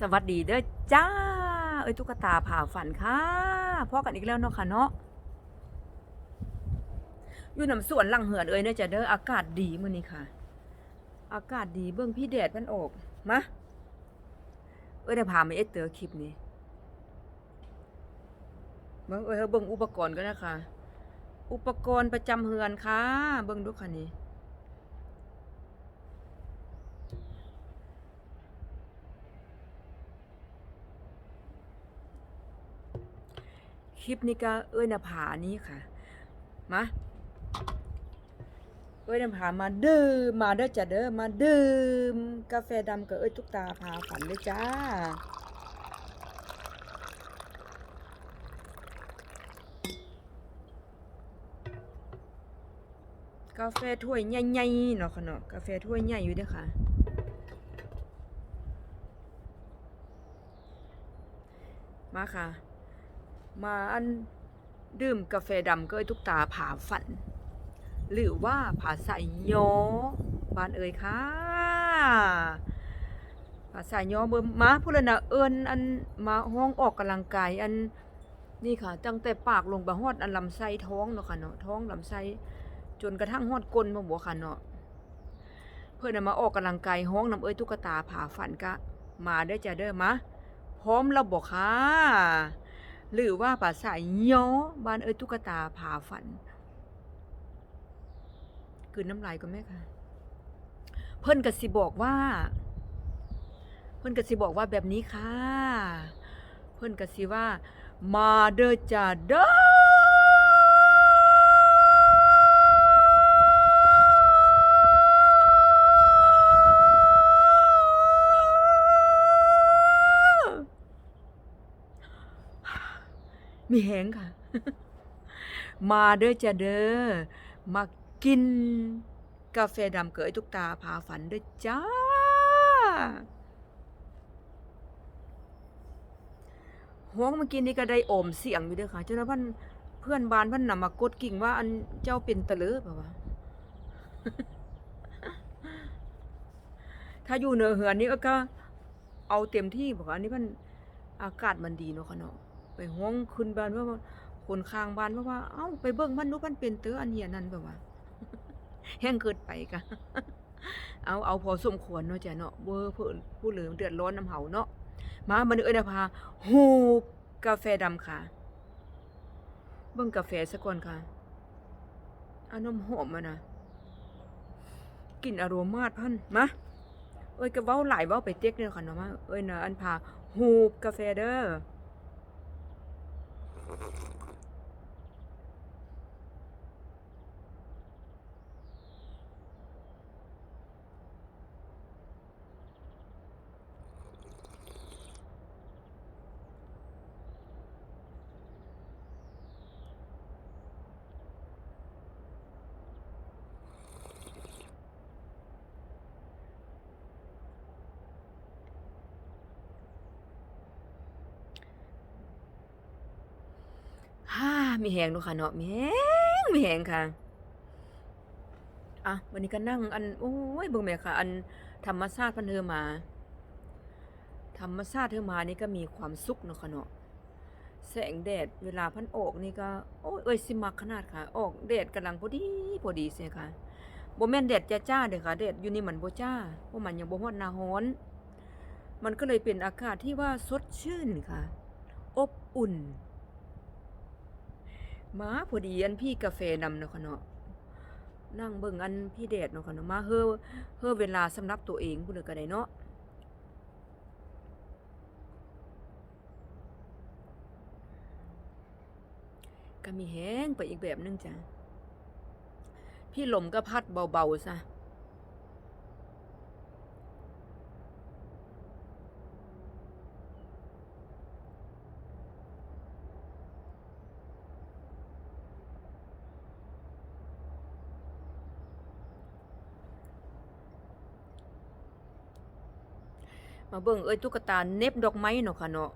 สวัสดีเด้อจ้า เอ้ยตุ๊กตาผ่าฝันค่ะพ่อกันอีกแล้วเนาะค่ะเนาะอยู่น้ำสวนหลังเหือนเอ้ยเด้อจ้ะเด้ออากาศดีมื้อนี้ค่ะ อากาศดีเบิ่งพี่แดดมันออกมาเอ้ยได้พามาเอ็ดเตอคลิปนี้เบิ่งเอ้ยเฮาเบิ่งอุปกรณ์ก็นะคะอุปกรณ์ประจำเฮือนค่ะ เบิ่งดูค่ะนี่ ลิปนี้ก็เอ้ยนภานี้ค่ะ มาเอ้ยนภามาดื่มมาเด้อจ้ะเด้อมาดื่มกาแฟดำกับเอ้ยทุกตาพาฝันเลยจ้ากาแฟถ้วยใหญ่ๆเนาะค่ะเนาะกาแฟถ้วยใหญ่อยู่เด้อค่ะ มาค่ะ มาอันดื่มกาแฟดำก็ไอ้ทุกตาผาฝัน หรือว่าผาใส่ยอบานเอ่ยค่ะผาใส่ยอเบิ่มมาพูดแล้วนะเอิญอันมาห้องออกกำลังกายอันนี่ค่ะ ตั้งแต่ปากลงไปฮอดอันลำไส้ท้องเนาะค่ะเนาะท้องลำไส้จนกระทั่งฮอดก้นมาบัวค่ะเนาะเพื่อนมาออกกำลังกายห้องน้ำเอ้ยตุ๊กตาผาฝันกะ มาเด้จ้ะเด้อมาพร้อมแล้วบอกค่ะ หรือว่าภาษาย้อบ้านเอ้ยตุ๊กตาผาฝันคือน้ำลายก็แม่ค่ะ เพิ่นกสิบอกว่า เพิ่นกสิบอกว่าแบบนี้ค่ะ เพิ่นกสิว่า มาเด้อจ้าเด้อ แหงค่ะ มาเด้อจ้าเด้อมากินกาแฟดำเกยทุกตาพาฝันเด้อจ้า ห้องเมื่อกี้นี่ก็ได้โอมเสียงอยู่เด้อค่ะ เจ้าหน้าพันเพื่อนบ้านพันนำมากดกิ่งว่าอันเจ้าเป็นตะเลอเปล่าวะถ้าอยู่เหนือเหือนนี่ก็เอาเต็มที่บอกว่าอันนี้มันอากาศมันดีเนาะค่ะเนาะ ไปห้องขึ้นบ้านว่าว่าคนข้างบ้านว่าว่า เอ้าไปเบิ่งมันดูมันเป็นเตออันเนี้ยนั่นแบบว่าแห้งเกิดไปกะเอาเอาพอสมควรเนาะจ้ะเนาะเบอร์เพิ่นผู้เหลือเดือดร้อนน้ำเฮาเนาะมามันเอ้ยนะพาฮูกาแฟดำค่ะ เบิ่งกาแฟซะก่อนค่ะอานมหอมมานะกลิ่นอโรมาพันมาเอ้ยก็เว้าหลายเว้าไปเต็กเด้อค่ะเนาะมาเอ้ยนะอันพาฮูกาแฟเด้อ Thank you. มีแหงเนาะค่ะเนาะมีแหงมีแหงค่ะอะวันนี้ก็นั่งอันโอ้ยเบิ่งแม่ค่ะ อันธรรมชาติพันเธอมา ธรรมชาติเธอมานี่ก็มีความสุขเนาะค่ะเนาะแสงแดดเวลาพันออกนี่ก็โอ้ยเอ้ยสิมักขนาดค่ะ ออกแดดกำลังพอดีพอดีเสียค่ะบ่แม่นแดดจ้าเด้อค่ะแดดอยู่นี่มันบ่จ้าเพราะมันยังบ่ฮอดหน้าร้อนมันก็เลยเป็นอากาศที่ว่าสดชื่นค่ะ อบอุ่น มาพอดีอันพี่กาแฟนำเนาะค่ะเนาะนั่งเบิ่งอันพี่แดดเนาะค่ะเนาะมาเฮอเฮอเวลาสำหรับตัวเองพุ่นเลยก็ได้เนาะก็มีแห้งไปอีกแบบนึงจ้ะพี่ลมก็พัดเบาๆซะ มาเบิ่งเอ้ยตุ๊กตาเน็บดอกไม้เนาะค่ะเนาะ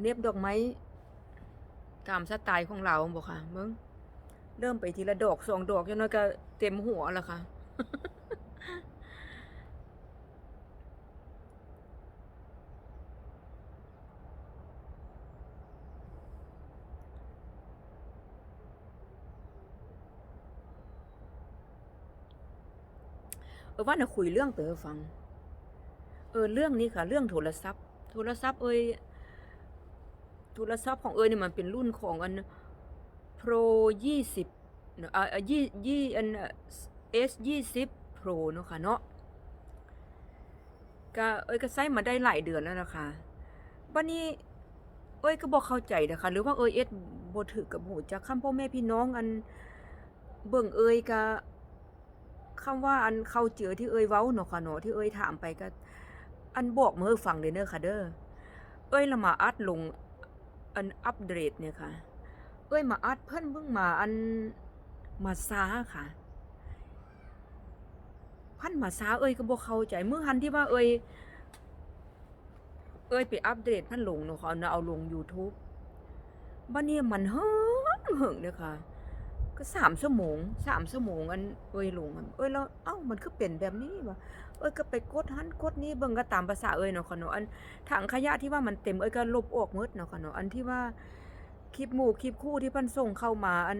เน็บดอกไม้ตามสไตล์ของเราบอกค่ะเบิ่งเริ่มไปทีละดอกสองดอกจนน้อยก็เต็มหัวแล้วค่ะเออว่าน่ะคุยเรื่องเต๋อฟัง เออเรื่องนี้ค่ะ เรื่องโทรศัพท์ โทรศัพท์เอยโทรศัพท์ของเอ้ยนี่ยมันเป็นรุ่นของอัน Pro 20เนอะอ่ายี่ยี่อัน S 20 Pro เนาะค่ะเนาะก็เอ้ยก็ใช้มาได้หลายเดือนแล้วนะคะบัดนี้เอ้ยก็บ่เข้าใจนะคะหรือว่าเอ้ยเอ็ดบ่ถือกับหูจักคำพ่อแม่พี่น้องอันเบิ่งเอ้ยก็คำว่าอันเข้าเจือที่เอ้ยเว้าเนาะค่ะเนาะที่เอ้ยถามไปก็ อันบอกมาให้ฟังเด้อเด้อค่ะเด้อเอ้ยละมาอัดลงอันอัปเดตเนี่ยค่ะ เอ้ยมาอัดเพิ่นเพิ่งมาอันมาซาค่ะพันมาซาเอ้ยก็บ่เข้าใจเมื้อหันที่ว่าเอ้ยเอ้ยไปอัปเดตพันลงเนาะค่ะเอาเอาลง YouTube บัดนี้มันเฮิงเหิงเด้อค่ะ ก็สามชั่วโมงสามชั่วโมงอันเอ้ยลงอะเอ้ยแล้วเอ้ามันคือเป็นแบบนี้วะเอ้ยก็ไปกดหันกดนี้เบิ่งก็ตามภาษาเอ้ยเนาะค่ะเนาะอันถังขยะที่ว่ามันเต็มเอ้ยก็ลบออกหมดเนาะค่ะเนาะอันที่ว่าคลิปหมู่คลิปคู่ที่พิ่นส่งเข้ามาอัน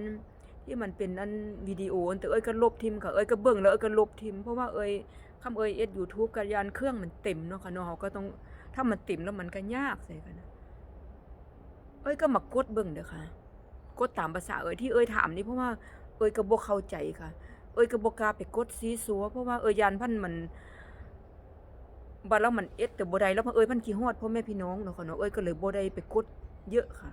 ที่มันเป็นอันวิดีโออันแต่เอ้ยก็ลบทิมค่ะเอ้ยก็เบิ่งแล้วเอ้ยก็ลบทิมเพราะว่าเอ้ยคำเอ้ยเอ็ด YouTube กับยานเครื่องมันเต็มเนาะค่ะเนาะเฮาก็ต้องถ้ามันเต็มแล้วมันก็ยากใส่กันเอ้ยก็มากดเบิ่งเด้อค่ะ กดตามภาษาเอ้ยที่เอ้ยถามนี่เพราะว่าเอ้ยก็บ่เข้าใจค่ะ เอ้ยก็บ่กล้าไปกดซีซัวเพราะว่าเอ้ยยานพันมันบัดแล้วมันเอ็ดแต่บ่ได้แล้วเพราะเอ้ยพันขี้ฮอดพ่อแม่พี่น้องเนาะค่ะเนาะเอ้ยก็เลยบ่ได้ไปกดเยอะค่ะ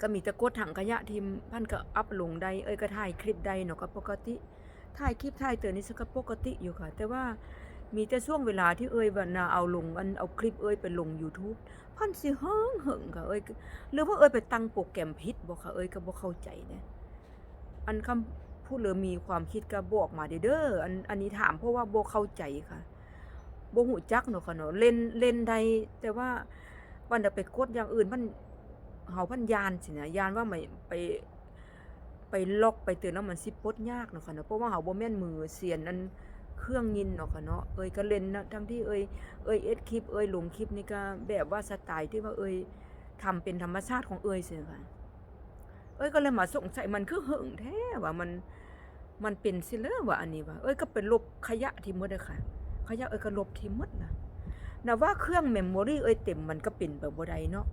ก็มีต่กดถังขยะทีมพันก็อัพลงได้เอ้ยก็ถ่ายคลิปได้เนาะก็ปกติถ่ายคลิปถ่ายเตือนนี่ก็ปกติอยู่ค่ะ แต่ว่า มีแต่ช่วงเวลาที่เอ้ยว่าน่าเอาลงอันเอาคลิปเอ้ยไปลง YouTube พันสิเฮิงเหิงค่ะเอ้ยหรือว่าเอ้ยไปตั้งโปรแกรมผิดบ่ค่ะเอ้ยก็บ่เข้าใจเด้อันคำพูดหรือมีความคิดก็บอกมาเด้ออันอันนี้ถามเพราะว่าบ่เข้าใจค่ะบ่ฮู้จักเนาะค่ะเนาะเล่นเล่นได้แต่ว่าวันจะไปกดอย่างอื่นมันเฮาพันยานสินะยานว่าไม่ไปไปล็อกไปเตือนแล้วมันสิปดยากเนาะค่ะเนาะเพราะว่าเฮาบ่แม่นมือเสียนอัน เครื่องยินเนาะค่ะเนาะเอ้ยก็เล่นนะทั้งที่เอ้ยเอ้ยเอ็ดคลิปเอ้ยหลงคลิปนี่ก็แบบว่าสไตล์ที่ว่าเอ้ยทำเป็นธรรมชาติของเอ้ยเสียค่ะเอ้ยก็เลยมาสงสัยมันคือเหิงแท้ว่ามันมันเป็นสิเลอว่าอันนี้ว่าเอ้ยก็เป็นลบขยะทิ้งหมดเลยค่ะ ขยะเอ้ยก็ลบทิ้งหมดล่ะนะว่าเครื่องเมมโมรี่เอ้ยเต็มมันก็เป็นแบบบ่ได้เนาะ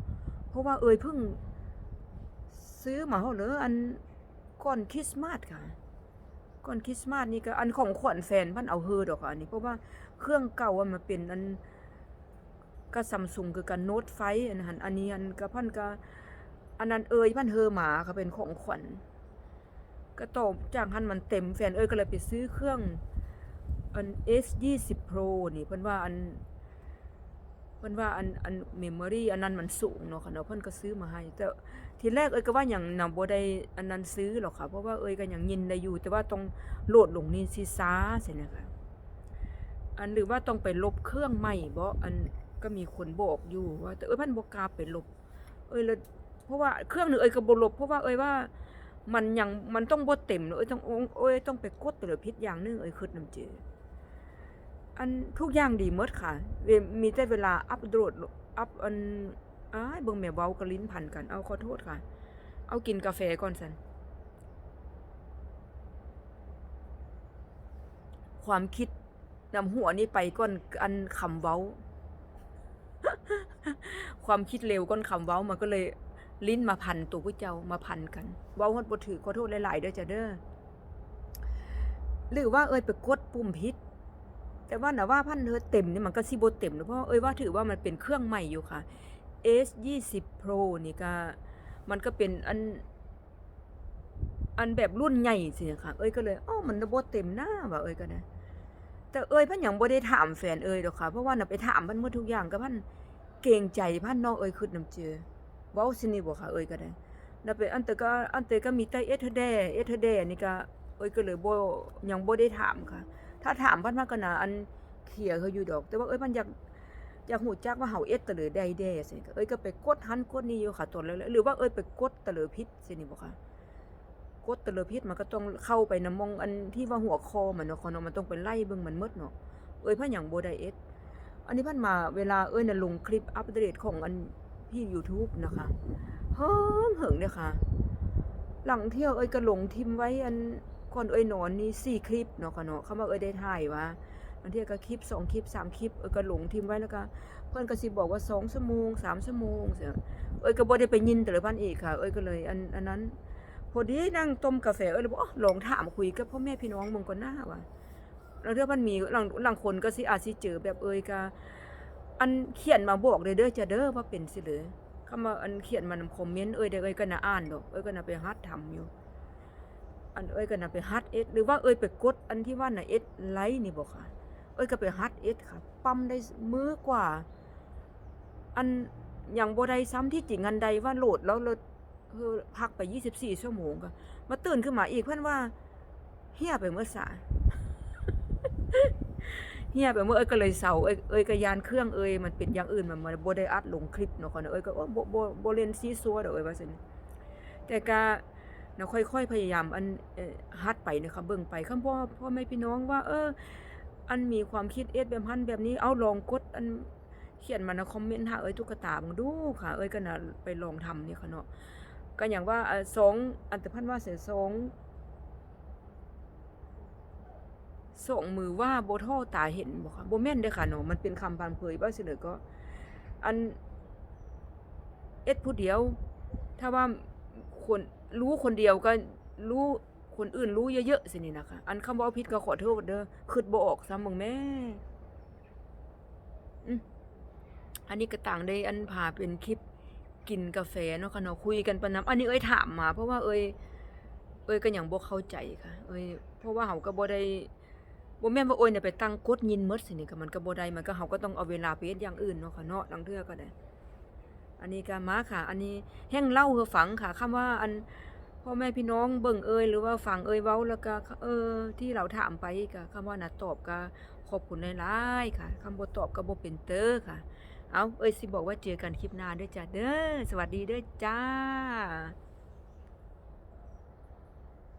เพราะว่าเอ้ยเพิ่งซื้อมาเฮาเลยอันก่อนคริสต์มาสค่ะ ก่อนคริสต์มาสนี่ก็อันของขวัญแฟนพันเอาเฮอดอกค่ะอันนี้เพราะว่าเครื่องเก่าอะมันเป็นอันก็ซัมซุงคือกันโน้ตไฟอันหันอันนี้อันก็พันก็อันนั้นเอ่ยพันเฮอหมาค่ะเป็นของขวัญก็ตอบจากหันมันเต็มแฟนเอ้ยก็เลยไปซื้อเครื่องอัน S20 Pro นี่เพิ่นว่าอัน เพิ่นว่าอันอันเมมโมรี่อันนั้นมันสูงเนาะค่ะเนาะเพิ่นก็ซื้อมาให้ แต่ทีแรกเอ้ยก็ว่าหยังนำบ่ได้อันนั้นซื้อหรอกค่ะ เพราะว่าเอ้ยก็ยังยินได้อยู่ แต่ว่าต้องโหลดลงนี่สิซาสินะคะอันหรือว่าต้องไปลบเครื่องใหม่บ่อันก็มีคนบอกอยู่ว่า แต่เอ้ยพันบกล้าไปลบ เอ้ยเลยเพราะว่าเครื่องนึงเอ้ยก็บ่ลบเพราะว่าเอ้ยว่ามันยังมันต้องบ่เต็มเนอะเอ้ยต้องเอ้ยต้องไปกดตัวพิษอย่างนึงเอ้ยคิดนำเจอ อันทุกอย่างดีหมดค่ะเวมีแต่เวลาอัปโหลดอัปอันอ้าเบิ่งแม่เว้ากับลิ้นพันกัน เอาขอโทษค่ะ เอากินกาแฟก่อนสัน ความคิดนำหัวนี่ไปก่อนอันคำเว้า ความคิดเร็วก้อนคำเว้ามันก็เลยลิ้นมาพันตัวผู้เจ้ามาพันกัน เว้าฮอดบ่ถือขอโทษหลายๆเด้อจ้ะเด้อหรือว่าเอ้ยไปกดปุ่มผิด แต่ว่าน่ะว่าพันเธอเต็มนี่มันก็สิบเต็มนะเพราะเอ้ยว่าถือว่ามันเป็นเครื่องใหม่อยู่ค่ะ S20 Pro นี่ก็มันก็เป็นอัน อันแบบรุ่นใหญ่สิค่ะ เอ้ยก็เลยอ้าวมันบ่เต็มหน้าว่าเอ้ยก็นะแต่เอ้ยพันหยังบ่ได้ถามแฟนเอ้ยดอกค่ะ เพราะว่าน่ะไปถามพิ่นหมดทุกอย่างก็พันเกรงใจพันเนาะเอ้ยคิดนำเจอว้าซินี่บ่ค่ะเอ้ยก็ได้แล้วไปอันแต่ก็อันแต่ก็มีแต่เอทเดเอทเดนี่ก็เอ้ยก็เลยบ่ยังบ่ได้ถามค่ะ ถ้าถามพันมาก็น่ะอันเคลียเขาอยู่ดอก แต่ว่าเอ้ยพันอยากอยากฮู้จักว่าเฮาเอทตะเลอใดแดสิเอ้ยก็ไปกดหันกดนี่อยู่ค่ะตอนแรกๆหรือว่าเอ้ยไปกดตะเลอผิดสินี่บ่ค่ะกดตะเลอพิษมันก็ต้องเข้าไปนำมองอันที่ว่าหัวคอมันเนาะคอเนาะมันต้องไปไล่เบิ่งมันหมดเนาะเอ้ยพันหยังโบไดเอ็ดอันนี้พันมาเวลาเอ้ยน่ะลงคลิปอัปเดตของอันพี่ YouTube นะคะเฮิงเหิงเนี่ยค่ะ หลังเที่ยวเอ้ยก็ลงทิมไว้อัน ก่อนเอ้ยนอนนี่4คลิปเนาะค่ะเนาะคำว่าเอ้ยได้ถ่ายว่าบางเทีก็คลิปสองคลิปสามคลิปเอ้ยก็หลงทิมไว้แล้วก็เพิ่อนก็สิบอกว่า2ชั่วโมง3ชั่วโมงเสียเอ้ยก็บ่ได้ไปยินแต่ละพันอีกค่ะ เอ้ยก็เลยอันอันนั้น พอดีนั่งต้มกาแฟเอ้ยเลยบอกลองถามคุยกับพ่อแม่พี่น้องมึงก่อนหน้าว่าแล้วเรื่องมันมีหลังหลังคนก็สิอาจสิเจอแบบเอ้ยก็อันเขียนมาบอกเลยเด้อจะเด้อว่าเป็นสิเลยคำว่าอันเขียนมานคอมเมนต์เอ้ยเด้อเอ้ยก็น่าอ่านดอกเอ้ยก็น่าไปฮัดทำอยู่ อันเอ้ยก็น่าไปฮัดเอสหรือว่าเอ้ยไปกดอันที่ว่าน่ะเอสไลค์นี่บ่ค่ะ เอ้ยก็ไปฮัดเอสค่ะ ปั๊มได้มือกว่า อันอย่างบ่ได้ซ้ำที่จริงอันใดว่าโหลดแล้วเลยเออพักไป24ชั่วโมงก็มาตื่นขึ้นมาอีกเพื่อนว่าเฮียไปเมื่อสายเฮียไปเมื่อเอ้ยก็เลยเศร้าเอ้ยเอ้ยก็ยานเครื่องเอ้ยมันเป็นอย่างอื่นมันมันบ่ได้อัดลงคลิปเนาะค่ะเนาะเอ้ยก็โอ้บ่บ่บ่เล่นซีซัวดอเอ้ยว่าซั่นแต่ก็ นาะค่อยๆพยายามอันฮัดไปนะคะเบิ่งไปคำพ่อพ่อแม่พี่น้องว่า เออ อันมีความคิดเอ็ดแบบหันแบบนี้เอาลองกดอันเขียนมาในคอมเมนต์หาเอ้ยตุ๊กตาบังดูค่ะ เอ้ยก็น่ะไปลองทำนี่ค่ะเนาะก็อย่างว่าอ่อสองอันแต่พันว่าเสียสองสองมือว่าโบท่อตาเห็นบ่ค่ะบ่แม่นเด้อค่ะเนาะมันเป็นคำพันเผยว่าเสิเลยก็ อันเอ็ดผู้เดียว ถ้าว่าคน รู้คนเดียวก็รู้คนอื่นรู้เยอะๆสินี่นะคะ อันคำว่าผิดก็ขอโทษเด้อคิดบออกซ้ำมึงแม่อันนี้ก็ต่างได้อันพาเป็นคลิปกินกาแฟเนาะค่ะเนาะคุยกันปานน้ำอันนี้เอ้ยถามมา เพราะว่าเอ้ยเอ้ยก็ยังบ่เข้าใจค่ะ เอ้ยเพราะว่าเฮาก็บ่ได้บ่แม่นว่าเอ้ยเนี่ยไปตั้งกฎยินมดสินี่ก็มันก็บ่ได้มันก็เฮาก็ต้องเอาเวลาไปเฮ็ดอย่างอื่นเนาะค่ะเนาะลังเทื่อก็ได้ อันนี้ก็มาค่ะ อันนี้แห้งเล่าคือฝังค่ะคำว่าอันพ่อแม่พี่น้องเบิ่งเอ่ยหรือว่าฝังเอ่ยเว้าแล้วก็เออที่เราถามไปก็คำว่าน่ะตอบก็ขอบคุณหลายๆค่ะคำบ่ตอบก็บ่เป็นเตอค่ะ เอาเอ้ยสิบอกว่าเจอกันคลิปหน้าด้วยจ้าเด้อสวัสดีเด้อจ้า